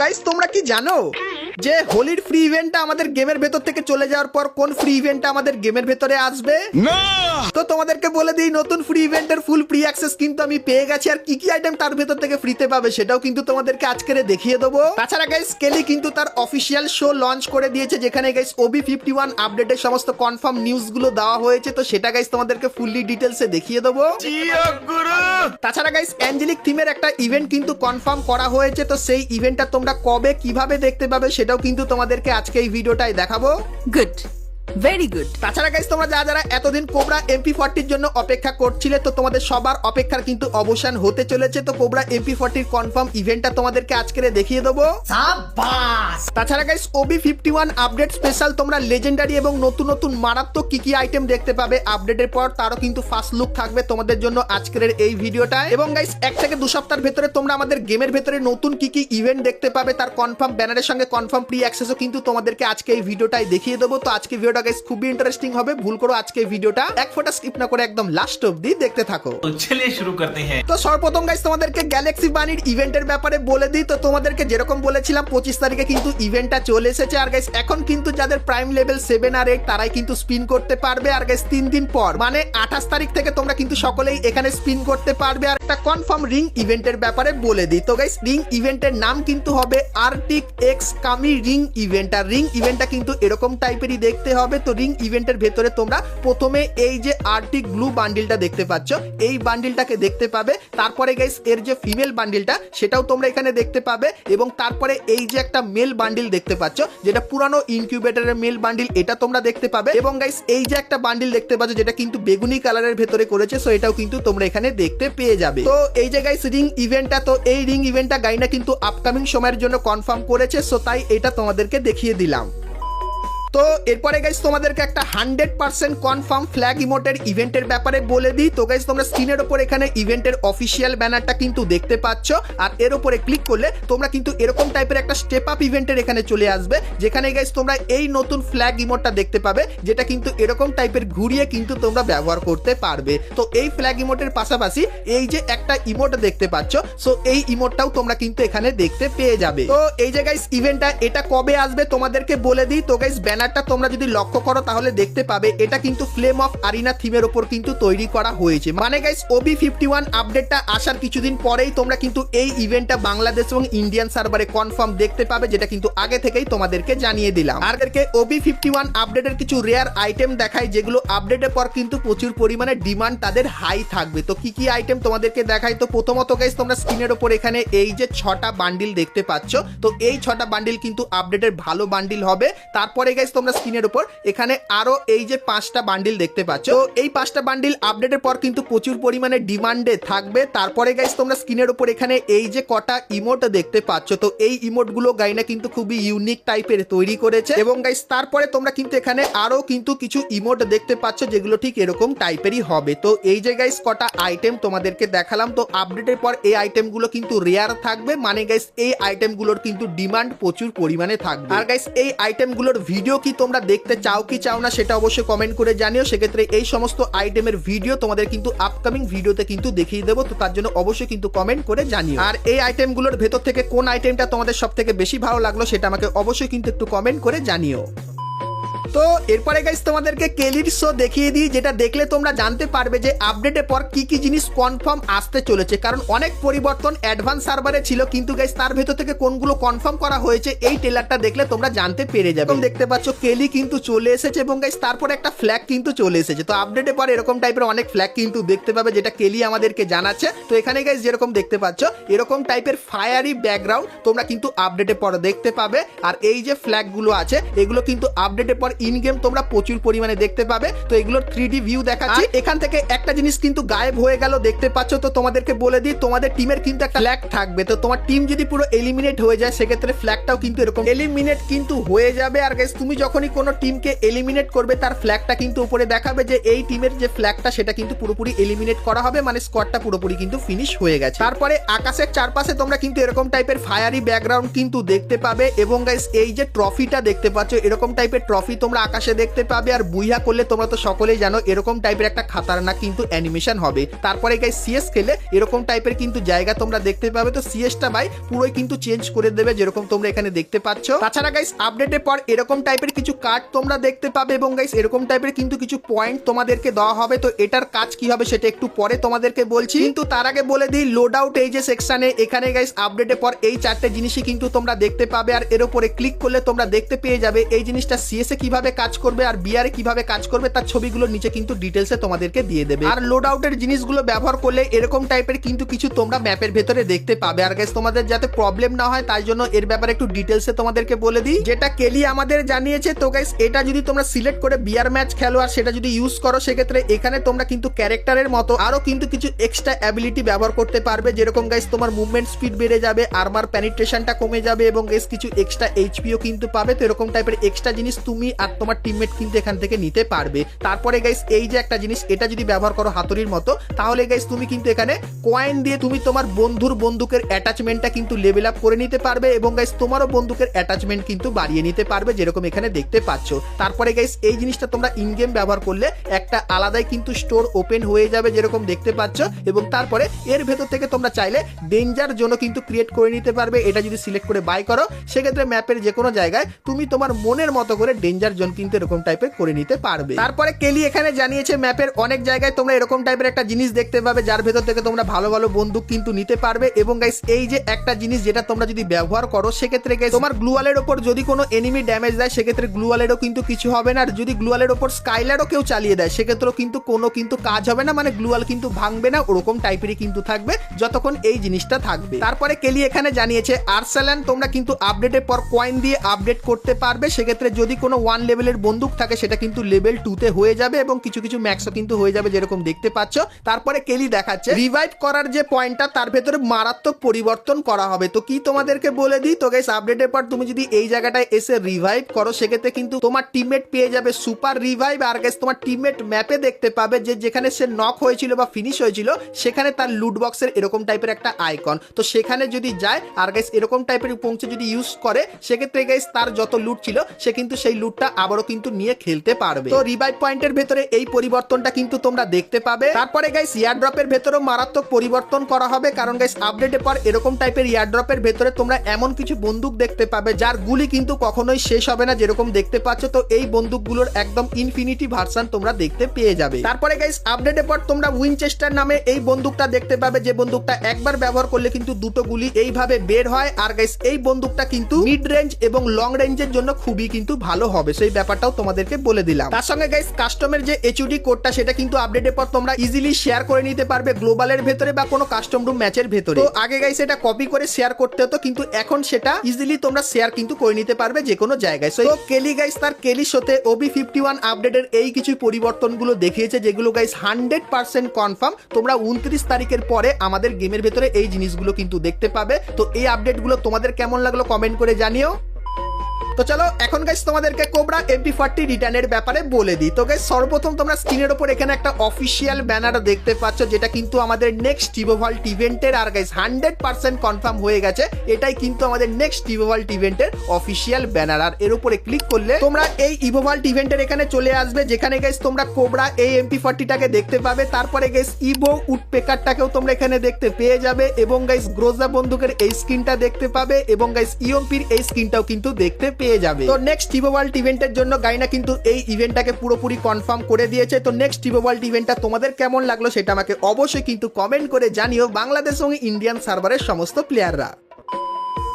Guys তোমরা কি জানো? যে হোলির ফ্রি ইভেন্টটা আমাদের গেমের ভেতর থেকে চলে যাওয়ার পর কোন ফ্রি ইভেন্টটা আমাদের গেমের ভেতরে আসবে? তো তোমাদেরকে বলে দিই নতুন ফ্রি ইভেন্টের ফুল ফ্রি অ্যাক্সেস কিন্তু আমি পেয়ে গেছি। আর কি কি আইটেম তার ভেতর থেকে ফ্রিতে পাবে সেটাও কিন্তু তোমাদেরকে আজকের দেখিয়ে দেবো। তাছাড়া গাইস কেলি কিন্তু তার অফিসিয়াল শো লঞ্চ করে দিয়েছে যেখানে গাইস ওবি ফিফটি ওয়ান আপডেটের সমস্ত কনফার্ম নিউজগুলো দেওয়া হয়েছে। তো সেটা গাইস তোমাদেরকে ফুললি ডিটেলসে দেখিয়ে দেবো। তাছাড়া গাইস অ্যাঞ্জেলিক থিমের একটা ইভেন্ট কিন্তু কনফার্ম করা হয়েছে। তো সেই ইভেন্টটা তোমরা কবে কীভাবে দেখতে পাবে সেটাও কিন্তু তোমাদেরকে আজকে এই ভিডিওটাই দেখাবো। গুড ভেরি গুড তাছাড়া গাইস তোমরা যারা যারা এতদিন কোবরা এমপি ফর্টির জন্য অপেক্ষা করছিলে তো তোমাদের সবার অপেক্ষার কিন্তু অবসান হতে চলেছে। তো কোবরা এমপি ফর্টির কনফার্ম ইভেন্টটা তোমাদেরকে আজকে দেখিয়ে দেবো। তাছাড়া guys OB fifty one update special তোমরা লেজেন্ডারি এবং নতুন নতুন মারাত্মক কি কি আইটেম দেখতে পাবে আপডেটের পর তারও কিন্তু ফার্স্ট লুক থাকবে তোমাদের জন্য আজকের এই ভিডিওটা এবং গাইস এক থেকে দু সপ্তাহের ভেতরে তোমরা আমাদের গেমের ভেতরে নতুন কি কি ইভেন্ট দেখতে পাবে তার কনফার্ম ব্যানারের সঙ্গে কনফার্ম প্রি অ্যাক্সেসও কিন্তু তোমাদেরকে আজকে এই ভিডিওটাই দেখিয়ে দেবো। তো আজকে ভিডিওটা গাইস খুবই ইন্টারেস্টিং হবে। ভুল করো আজকে ভিডিওটা এক ফোটা স্কিপ না করে একদম লাস্ট অবধি দেখতে থাকো। চলে শুরু করতে হ্যাঁ। তো সর্বপ্রথম গাইস তোমাদেরকে গ্যালাক্সি বানির ইভেন্টের ব্যাপারে বলে দিই। তো তোমাদেরকে যেরকম বলেছিলাম পঁচিশ তারিখে কিন্তু ইভেন্টটা চলে এসেছে। আর গাইস এখন কিন্তু যাদের প্রাইম লেভেল সেভেন আর এইট তারাই কিন্তু স্পিন করতে পারবে। আর গাইস তিন দিন পর মানে আঠাশ তারিখ থেকে তোমরা কিন্তু সকলেই এখানে স্পিন করতে পারবে। আর একটা কনফার্ম রিং ইভেন্টের ব্যাপারে বলে দিই। তো গাইস রিং ইভেন্টের নাম কিন্তু হবে Arctic X Kami ring event আর রিং ইভেন্টটা কিন্তু এরকম টাইপেরই দেখতে হবে। তো রিং ইভেন্টের ভেতরে তোমরা প্রথমে এই যে আর্টিক ব্লু বান্ডিলটা দেখতে পাচ্ছ, এই বান্ডিলটাকে দেখতে পাবে। তারপরে গাইস এর যে ফিমেল বান্ডিলটা সেটাও তোমরা এখানে দেখতে পাবে। এবং তারপরে এই যে একটা মেল বান্ডিল দেখতে পাচ্ছ, যেটা পুরানো ইনকিউবেটরের মেল বান্ডিল এটা তোমরা দেখতে পাবে। এবং গাইস এই যে একটা বান্ডিল দেখতে পাচ্ছ, যেটা কিন্তু বেগুনি কালারের ভেতরে করেছে সো এটাও কিন্তু তোমরা এখানে দেখতে পেয়ে যাবে। তো এই যে গাইস রিং ইভেন্টটা তো এই রিং ইভেন্টটা গাইনা কিন্তু আপকামিং সময়ের জন্য কনফার্ম করেছে সো তাই এটা তোমাদেরকে দেখিয়ে দিলাম। তো এরপরে গাইস তোমাদেরকে একটা হান্ড্রেড পার্সেন্ট কনফার্ম ফ্ল্যাগ ইমোটের ইভেন্টের ব্যাপারে বলে দিই। তো গাইস তোমরা স্ক্রিনের ওপর এখানে ইভেন্টের অফিসিয়াল ব্যানারটা কিন্তু দেখতে পাচ্ছ। আর এর উপরে ক্লিক করলে তোমরা কিন্তু এরকম টাইপের একটা স্টেপ আপ ইভেন্টের এখানে চলে আসবে। যেখানে গাইস তোমরা এই নতুন ফ্ল্যাগ ইমোটটা দেখতে পাবে, যেটা কিন্তু এরকম টাইপের ঘুরিয়ে কিন্তু তোমরা ব্যবহার করতে পারবে। তো এই ফ্ল্যাগ ইমোটের পাশাপাশি এই যে একটা ইমোট দেখতে পাচ্ছ সো এই ইমোটটাও তোমরা কিন্তু এখানে দেখতে পেয়ে যাবে। তো এই যে গাইস ইভেন্টটা এটা কবে আসবে তোমাদেরকে বলে দিই। তো গাইস ব্যানারটা তোমরা যদি লক্ষ্য করো, তাহলে দেখতে পাবে এটা কিন্তু ফ্লেম অফ আরিনা থিমের ওপর কিন্তু তৈরি করা হয়েছে। মানে গাইস ওবি ফিফটি ওয়ান আপডেটটা আসার কিছুদিন পরেই তোমরা কিন্তু এই ইভেন্টটা বাংলাদেশ এবং ইন্ডিয়ান সার্ভারে কনফার্ম দেখতে পাবে, যেটা কিন্তু আগে থেকেই তোমাদেরকে জানিয়ে দিলাম। আর ওবি ফিফটি ওয়ান আপডেটের কিছু রেয়ার আইটেম দেখায় যেগুলো আপডেটের পর কিন্তু প্রচুর পরিমাণে ডিমান্ড তাদের হাই থাকবে। তো কি কি আইটেম তোমাদেরকে দেখাই? তো প্রথমত গাইস তোমরা স্ক্রিনের ওপর এখানে এই যে ছটা বান্ডিল দেখতে পাচ্ছ। তো এই ছটা বান্ডিল কিন্তু আপডেটের ভালো বান্ডিল হবে। তারপরে গাইস তোমরা স্ক্রিনের উপর। এখানে আরও এই যে পাঁচটা বান্ডিল দেখতে পাচ্ছ। তো এই পাঁচটা বান্ডিল আপডেটের পর কিন্তু প্রচুর পরিমাণে ডিমান্ডে থাকবে। তারপরে গাইস তোমরা স্ক্রিনের উপর এখানে এই যে কটা ইমোট দেখতে পাচ্ছ। তো এই ইমোটগুলো গাইনা কিন্তু খুবই ইউনিক টাইপের তৈরি করেছে। এবং গাইস তারপরে তোমরা কিন্তু এখানে আরও কিন্তু কিছু ইমোট দেখতে পাচ্ছ, যেগুলো ঠিক এরকম টাইপেরই হবে। তো এই যে গাইস কটা আইটেম তোমাদেরকে দেখালাম। তো আপডেটের পর এই আইটেমগুলো কিন্তু রেয়ার থাকবে। মানে গাইস এই আইটেমগুলোর কিন্তু ডিমান্ড প্রচুর পরিমাণে থাকবে। আর গাইস এই আইটেমগুলোর ভিডিও কি তোমরা দেখতে চাও, কি চাও না সেটা অবশ্যই কমেন্ট করে জানিও। সেক্ষেত্রে এই সমস্ত আইটেমের ভিডিও তোমাদের কিন্তু আপকামিং ভিডিওতে কিন্তু দেখিয়ে দেবো, তো তার জন্য অবশ্যই কিন্তু কমেন্ট করে জানিও। আর এই আইটেমগুলোর ভেতর থেকে কোন আইটেমটা তোমাদের সব থেকে বেশি ভালো লাগল সেটা আমাকে অবশ্যই কিন্তু একটু কমেন্ট করে জানিও। তো এরপরে গাইস তোমাদেরকে কেলির শো দেখিয়ে দিই, যেটা দেখলে তোমরা জানতে পারবে যে আপডেটের পর কি কি জিনিস কনফার্ম আসতে চলেছে। কারণ অনেক পরিবর্তন অ্যাডভান্স সার্ভারে ছিল, কিন্তু গাইস তার ভেতর থেকে কোনগুলো কনফার্ম করা হয়েছে, এই টেলারটা দেখলে তোমরা জানতে পেরে যাবে। দেখতে পাচ্ছ কেলি কিন্তু চলে এসেছে এবং গাইস তারপরে একটা ফ্ল্যাগ কিন্তু চলে এসেছে। তো আপডেটের পর এরকম টাইপের অনেক ফ্ল্যাগ কিন্তু দেখতে পাবে, যেটা কেলি আমাদেরকে জানাচ্ছে। তো এখানে গাইস যেরকম দেখতে পাচ্ছ, এরকম টাইপের ফায়ারি ব্যাকগ্রাউন্ড তোমরা কিন্তু আপডেটের পর দেখতে পাবে। আর এই যে ফ্ল্যাগগুলো আছে, এগুলো কিন্তু আপডেটের পর ইন গেম তোমরা প্রচুর পরিমাণে দেখতে পাবে। তো এগুলোর থ্রি ডি ভিউ দেখাচ্ছি। এখান থেকে একটা জিনিস কিন্তু গায়েব হয়ে গেল দেখতে পাচ্ছ তো তোমাদেরকে বলে দিই তোমাদের টিমের কিন্তু একটা ফ্ল্যাগ থাকবে। তো তোমার টিম যদি পুরো এলিমিনেট হয়ে যায় সেক্ষেত্রে ফ্ল্যাগটাও কিন্তু এরকম এলিমিনেট কিন্তু হয়ে যাবে। আর গাইস তুমি যখনই কোনো টিমকে এলিমিনেট করবে তার ফ্ল্যাগটা কিন্তু উপরে দেখাবে যে এই টিমের যে ফ্ল্যাগটা সেটা কিন্তু পুরোপুরি এলিমিনেট করা হবে। মানে স্কোয়াডটা পুরোপুরি কিন্তু ফিনিশ হয়ে গেছে। তারপরে আকাশের চারপাশে তোমরা কিন্তু এরকম টাইপের ফায়ারি ব্যাকগ্রাউন্ড কিন্তু দেখতে পাবে। এবং গাইস এই যে ট্রফিটা দেখতে পাচ্ছ এরকম টাইপের ট্রফি তোমরা তোমরা আকাশে দেখতে পাবে আর বুইহা করলে তোমরা তো সকলেই জানো এরকম টাইপের একটা খাতারনাক কিন্তু অ্যানিমেশন হবে। তারপরে গাইস সিএস খেলে এরকম টাইপের কিন্তু জায়গা তোমরা দেখতে পাবে। তো সিএসটা ভাই পুরোই কিন্তু চেঞ্জ করে দেবে যেরকম তোমরা এখানে দেখতে পাচ্ছ। তাছাড়া গাইস আপডেটের পর এরকম টাইপের কিছু কার্ড তোমরা দেখতে পাবে এবং গাইস এরকম টাইপের কিন্তু কিছু পয়েন্ট তোমাদেরকে দেওয়া হবে। তো এটার কাজ কি হবে সেটা একটু পরে তোমাদেরকে বলছি। কিন্তু তার আগে বলে দিই লোড আউট এই যে সেকশনে এখানে গাইস আপডেটের পর এই চারটে জিনিসই কিন্তু তোমরা দেখতে পাবে। আর এর উপরে ক্লিক করলে তোমরা দেখতে পেয়ে যাবে। এই জিনিসটা সিএস এ কীভাবে কাজ করবে আর বিয়ারে কীভাবে কাজ করবে তার ছবিগুলো নিচে কিন্তু ডিটেলসে তোমাদেরকে দিয়ে দেবে। আর লোড আউটের জিনিসগুলো ব্যবহার করলে এরকম টাইপের কিন্তু কিছু তোমরা ম্যাপের ভেতরে দেখতে পাবে। আর গাইস তোমাদের যাতে প্রবলেম না হয়, তাই জন্য এর ব্যাপারে একটু ডিটেলসে তোমাদেরকে বলে দিই। যেটা কেলি আমাদের জানিয়েছে, তো গাইস এটা যদি তোমরা সিলেক্ট করে বিয়ার ম্যাচ খেলো আর সেটা যদি ইউজ করো, সেক্ষেত্রে এখানে তোমরা কিন্তু ক্যারেক্টারের মতো আরও কিন্তু কিছু এক্সট্রা অ্যাবিলিটি ব্যবহার করতে পারবে। যেরকম গাইস তোমার মুভমেন্ট স্পিড বেড়ে যাবে আর্মার প্যানিট্রেশনটা কমে যাবে এবং গাইস কিছু এক্সট্রা এইচপিও কিন্তু পাবে। তো এরকম টাইপের এক্সট্রা জিনিস তুমি আর তোমার টিমমেট কিন্তু এখান থেকে নিতে পারবে। তারপরে গাইস এই যে একটা জিনিস, এটা যদি ব্যবহার করো হাতুড়ির মতো, তাহলে গাইস তুমি কিন্তু এখানে কয়েন দিয়ে তুমি তোমার বন্ধুর বন্দুকের অ্যাটাচমেন্টটা কিন্তু লেভেল আপ করে নিতে পারবে এবং গাইস তোমারও বন্দুকের অ্যাটাচমেন্ট কিন্তু বাড়িয়ে নিতে পারবে, যেরকম এখানে দেখতে পাচ্ছ। তারপরে গাইস এই জিনিসটা তোমরা ইন গেম ব্যবহার করলে একটা আলাদাই কিন্তু স্টোর ওপেন হয়ে যাবে, যেরকম দেখতে পাচ্ছ। এবং তারপরে এর ভেতর থেকে তোমরা চাইলে ডেঞ্জার জোনও কিন্তু ক্রিয়েট করে নিতে পারবে। এটা যদি সিলেক্ট করে বাই করো, সেক্ষেত্রে ম্যাপের যে কোনো জায়গায় তুমি তোমার মনের মতো করে ডেঞ্জার জোন কিন্তু এরকম টাইপের করে নিতে পারবে। তারপরে কেলি এখানে জানিয়েছে ম্যাপের অনেক জায়গায় তোমরা এরকম টাইপের একটা জিনিস দেখতে পাবে, যার ভেতর থেকে তোমরা ভালো ভালো বন্দুক কিন্তু নিতে পারবে। এবং গাইস এই যে একটা জিনিস যেটা তোমরা যদি ব্যবহার করো, সেক্ষেত্রে গাইস তোমার গ্লুয়ালের ওপর যদি কোনো এনিমি ড্যামেজ দেয়, সেক্ষেত্রে গ্লুয়ালেরও কিন্তু কিছু হবে না। আর যদি গ্লুয়ালের ওপর স্কাইলারও কেউ চালিয়ে দেয়, সেক্ষেত্রেও কিন্তু কোনো কিন্তু কাজ হবে না। মানে গ্লুয়াল কিন্তু ভাঙবে না, ওরকম টাইপেরই কিন্তু থাকবে, যতক্ষণ এই জিনিসটা থাকবে। তারপরে কেলি এখানে জানিয়েছে আর্সেলান তোমরা কিন্তু আপডেটের পর কয়েন দিয়ে আপডেট করতে পারবে। সেক্ষেত্রে যদি কোনো ওয়ান লেভেলের বন্দুক থাকে, সেটা কিন্তু লেভেল টুতে হয়ে যাবে এবং কিছু কিছু ম্যাক্সও কিন্তু হয়ে যাবে যেরকম দেখতে পাচ্ছ। তারপরে কেলি দেখাচ্ছে রিভাইভ করার যে পয়েন্টটা তার ভেতরে মারাত্মক পরিবর্তন করা হবে। তো কি তোমাদেরকে বলে দিই? তো গাইস আপডেটের পর তুমি যদি এই জায়গাটায় এসে রিভাইভ করো, সেক্ষেত্রে কিন্তু তোমার টিমমেট পেয়ে যাবে সুপার রিভাইভ আর গাইস তোমার টিমমেট ম্যাপে দেখতে পাবে যে যেখানে সে নক হয়েছিল বা ফিনিশ হয়েছিল, সেখানে তার লুট বক্সের এরকম টাইপের একটা আইকন তো সেখানে যদি যায়, আর গাইস এরকম টাইপের পৌঁছে যদি ইউজ করে, সেক্ষেত্রে গাইস তার যত লুট ছিল, সে কিন্তু সেই লুটটা আবারও কিন্তু নিয়ে খেলতে পারবে। তো রিভাইভ পয়েন্টের ভেতরে এই পরিবর্তনটা কিন্তু তোমরা দেখতে পাবে। তারপরে গাইস ইয়ার ড্রপের ভেতরেও মারাত্মক পরিবর্তন করা হবে। কারণ গাইস আপডেটের পর এরকম টাইপের ইয়ার ড্রপের ভেতরে তোমরা এমন কিছু বন্দুক দেখতে পাবে, যার গুলি কিন্তু কখনোই শেষ হবে না, যেরকম দেখতে পাচ্ছ। তো এই বন্দুকগুলোর একদম ইনফিনিটি ভার্সন তোমরা দেখতে পেয়ে যাবে। তারপরে গাইস আপডেটের পর তোমরা উইনচেস্টার নামে এই বন্দুকটা দেখতে পাবে, যে বন্দুকটা একবার ব্যবহার করলে কিন্তু দুটো গুলি এইভাবে বের হয়। আর গাইস এই বন্দুকটা কিন্তু মিড রেঞ্জ এবং লং রেঞ্জের জন্য খুবই কিন্তু ভালো হবে। সেই ব্যাপারটাও তোমাদেরকে বলে দিলাম। তার সঙ্গে গাইস কাস্টমের যে এইচডি কোডটা সেটা কিন্তু আপডেটের পর তোমরা ইজিলি শেয়ার করে নিতে পারবে গ্লোবালের ভেতরে বা কোনো কাস্টম রুম ম্যাচের ভেতরে। তো আগে গাইস এটা কপি করে শেয়ার করতে হতো, কিন্তু এখন সেটা ইজিলি তোমরা শেয়ার কিন্তু করে নিতে পারবে যে কোনো জায়গায়। তো কেলি গাইস তার কেলি শোতে ওবি ফিফটি ওয়ান আপডেটের এই কিছু পরিবর্তনগুলো দেখিয়েছে, যেগুলো গাইস হান্ড্রেড পার্সেন্ট কনফার্ম তোমরা উনত্রিশ তারিখের পরে আমাদের গেমের ভেতরে এই জিনিসগুলো কিন্তু দেখতে পাবে। তো এই আপডেটগুলো তোমাদের কেমন লাগল কমেন্ট করে জানিও। তো চলো, এখন গাইস তোমাদেরকে কোবরা এমপি ফর্টি রিটার্নের ব্যাপারে বলে দিই। তো গাইস সর্বপ্রথম তোমরা স্ক্রিনের ওপর এখানে একটা অফিসিয়াল ব্যানার দেখতে পাচ্ছ, যেটা কিন্তু আমাদের নেক্সট টিভোভাল্ট ইভেন্টের আর গাইস হান্ড্রেড পার্সেন্ট কনফার্ম হয়ে গেছে, এটাই কিন্তু আমাদের নেক্সট টিভোভাল্ট ইভেন্টের অফিসিয়াল ব্যানার আর এর উপরে ক্লিক করলে তোমরা এই ইভোভাল্ট ইভেন্টের এখানে চলে আসবে, যেখানে গাইস তোমরা কোবরা এই এমপি ফর্টিটাকে দেখতে পাবে। তারপরে গাইস ইভো উডপেকারটাকেও তোমরা এখানে দেখতে পেয়ে যাবে এবং গাইস গ্রোজা বন্দুকের এই স্ক্রিনটা দেখতে পাবে এবং গাইস ইয়ম্পির এই স্ক্রিনটাও কিন্তু দেখতে পেয়ে যাবে। তো নেক্সট টিভো ওয়ার্ল্ড ইভেন্টের জন্য গাইনা কিন্তু এই ইভেন্টটাকে পুরোপুরি কনফার্ম করে দিয়েছে। তো নেক্সট টিভো ওয়ার্ল্ড ইভেন্টটা তোমাদের কেমন লাগল সেটা আমাকে অবশ্যই কিন্তু কমেন্ট করে জানিও বাংলাদেশ এবং ইন্ডিয়ান সার্ভারের সমস্ত প্লেয়াররা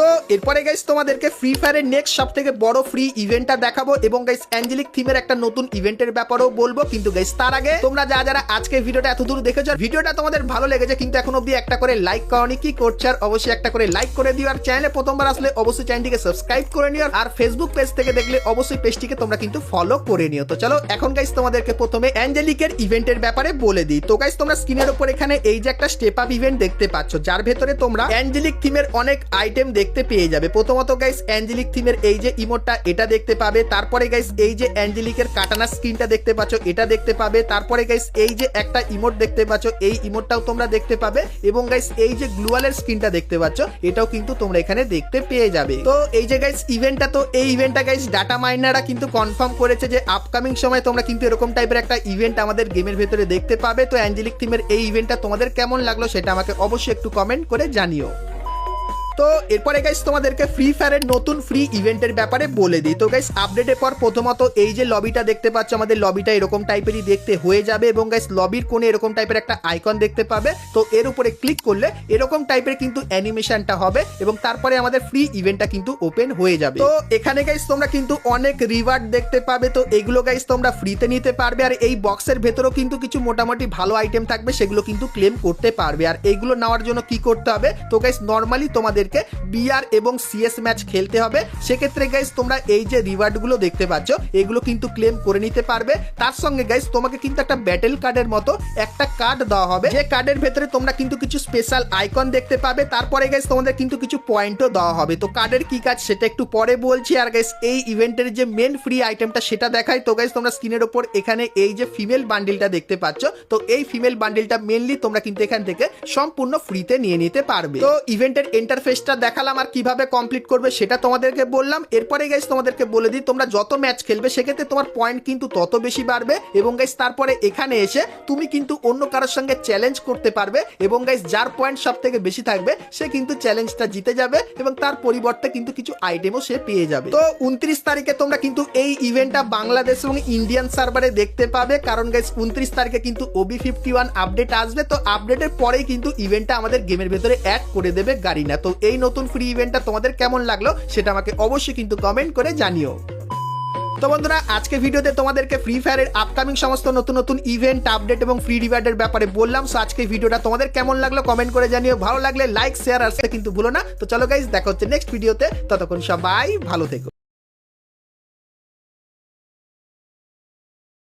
তো এরপরে গাইস তোমাদেরকে ফ্রি ফায়ারের নেক্সট সব থেকে বড় ফ্রি ইভেন্টটা দেখাবো এবং গাইস অ্যাঞ্জেলিক থিমের একটা নতুন ইভেন্টের ব্যাপারেও বলব। কিন্তু গাইস তার আগে তোমরা যা যারা আজকে ভিডিওটা এত দূর দেখেছ, ভিডিওটা তোমাদের ভালো লেগেছে, কিন্তু এখন অব্দি একটা করে লাইক করনি, কি করছে? আর অবশ্যই একটা করে লাইক করে দিও। আর চ্যানেলে প্রথমবার আসলে অবশ্যই চ্যানেলটিকে সাবস্ক্রাইব করে নিও। আর ফেসবুক পেজ থেকে দেখলে অবশ্যই পেজটিকে তোমরা কিন্তু ফলো করে নিও। তো চলো, এখন গাইস তোমাদেরকে প্রথমে অ্যাঞ্জেলিকের ইভেন্টের ব্যাপারে বলে দিই। তো গাইস তোমরা স্ক্রিনের উপর এখানে এই যে একটা স্টেপ আপ ইভেন্ট দেখতে পাচ্ছ, যার ভেতরে তোমরা অ্যাঞ্জেলিক থিমের অনেক আইটেম দেখতে পেয়ে যাবে। প্রথমত গাইস অ্যাঞ্জেলিক থিমের এই যে ইমোটটা এটা দেখতে পাবে। তারপরে গাইস এই যে অ্যাঞ্জেলিকের কাটানা স্ক্রিনটা দেখতে পাচ্ছ, এটা দেখতে পাবে। তারপরে গাইস এই যে একটা ইমোট দেখতে পাচ্ছ, এই ইমোটটাও তোমরা দেখতে পাবে। এবং গাইস এই যে গ্লুয়ালের স্ক্রিনটা দেখতে পাচ্ছ, এটাও কিন্তু তোমরা এখানে দেখতে পেয়ে যাবে। তো এই যে গাইস ইভেন্টটা তো, এই ইভেন্টটা গাইস ডাটা মাইনাররা কিন্তু কনফার্ম করেছে যে আপকামিং সময় তোমরা কিন্তু এরকম টাইপের একটা ইভেন্ট আমাদের গেমের ভেতরে দেখতে পাবে। তো অ্যাঞ্জেলিক থিমের এই ইভেন্টটা তোমাদের কেমন লাগল সেটা আমাকে অবশ্যই একটু কমেন্ট করে জানিও। তো এরপরে গাইস তোমাদেরকে ফ্রি ফায়ারের নতুন ফ্রি ইভেন্টের ব্যাপারে বলে দিই। তো গাইস আপডেটের পর প্রথমত এই যে লবিটা দেখতে পাচ্ছ, আমাদের লবিটা এরকম টাইপেরই দেখতে হয়ে যাবে এবং গাইস লবির কোণে এরকম টাইপের একটা আইকন দেখতে পাবে। তো এর উপরে ক্লিক করলে এরকম টাইপের কিন্তু অ্যানিমেশনটা হবে এবং তারপরে আমাদের ফ্রি ইভেন্টটা কিন্তু ওপেন হয়ে যাবে। তো এখানে গাইস তোমরা কিন্তু অনেক রিওয়ার্ড দেখতে পাবে। তো এগুলো গাইস তোমরা ফ্রিতে নিতে পারবে আর এই বক্সের ভেতরেও কিন্তু কিছু মোটামুটি ভালো আইটেম থাকবে, সেগুলো কিন্তু ক্লেম করতে পারবে। আর এইগুলো নেওয়ার জন্য কি করতে হবে? তো গাইস নর্মালি তোমাদেরকে বিআর এবং সিএস ম্যাচ খেলতে হবে। সেক্ষেত্রে গাইস তোমরা এই যে রিওয়ার্ডগুলো দেখতে পাচ্ছ, এগুলো কিন্তু ক্লেম করে নিতে পারবে। তার সঙ্গে গাইস তোমাকে কিন্তু একটা ব্যাটেল কার্ডের মতো একটা কার্ড দেওয়া হবে। যে কার্ডের ভেতরে তোমরা কিন্তু কিছু স্পেশাল আইকন দেখতে পাবে। তারপরে গাইস তোমাদের কিন্তু কিছু পয়েন্টও দেওয়া হবে। তো কার্ডের কি কাজ, সেটা একটু পরে বলছি। আর গাইস এই ইভেন্টের যে মেন ফ্রি আইটেমটা সেটা দেখাই। তো গাইস তোমরা স্ক্রিনের ওপর এখানে এই যে ফিমেল বান্ডিলটা দেখতে পাচ্ছ। তো এই ফিমেল বান্ডিলটা মেনলি তোমরা কিন্তু এখান থেকে সম্পূর্ণ ফ্রিতে নিয়ে নিতে পারবে। তো ইভেন্টের ইন্টারফেসটা দেখালাম আর কীভাবে কমপ্লিট করবে সেটা তোমাদেরকে বললাম। এরপরে গাইস তোমাদেরকে বলে দিই, তোমরা যত ম্যাচ খেলবে, সেক্ষেত্রে তোমার পয়েন্ট কিন্তু তত বেশি বাড়বে এবং গাইস তারপরে এখানে এসে তুমি কিন্তু অন্য কারোর সঙ্গে চ্যালেঞ্জ করতে পারবে এবং গাইস যার পয়েন্ট সব থেকে বেশি থাকবে, সে কিন্তু চ্যালেঞ্জটা জিতে যাবে এবং তার পরিবর্তে কিন্তু কিছু আইটেমও সে পেয়ে যাবে। তো উনত্রিশ তারিখে তোমরা কিন্তু এই ইভেন্টটা বাংলাদেশ এবং ইন্ডিয়ান সার্ভারে দেখতে পাবে, কারণ গাইস উনত্রিশ তারিখে কিন্তু ওবি ফিফটি ওয়ান আপডেট আসবে। তো আপডেটের পরেই কিন্তু ইভেন্টটা আমাদের গেমের ভেতরে অ্যাড করে দেবে গাড়ি না তো এই নতুন ফ্রি ইভেন্টটা তোমাদের কেমন লাগল সেটা আমাকে অবশ্যই কিন্তু কমেন্ট করে জানিও। তো বন্ধুরা আজকে ভিডিওতে তোমাদেরকে ফ্রি ফায়ারের আপকামিং সমস্ত নতুন নতুন ইভেন্ট আপডেট এবং ফ্রি রিওয়ার্ডের ব্যাপারে বললাম। সো আজকে ভিডিওটা তোমাদের কেমন লাগল কমেন্ট করে জানিও। ভালো লাগলে লাইক শেয়ার আসতে কিন্তু ভুলো না। তো চলো গাইজ দেখা হচ্ছে নেক্সট ভিডিওতে ততক্ষণ সবাই ভালো থেকো।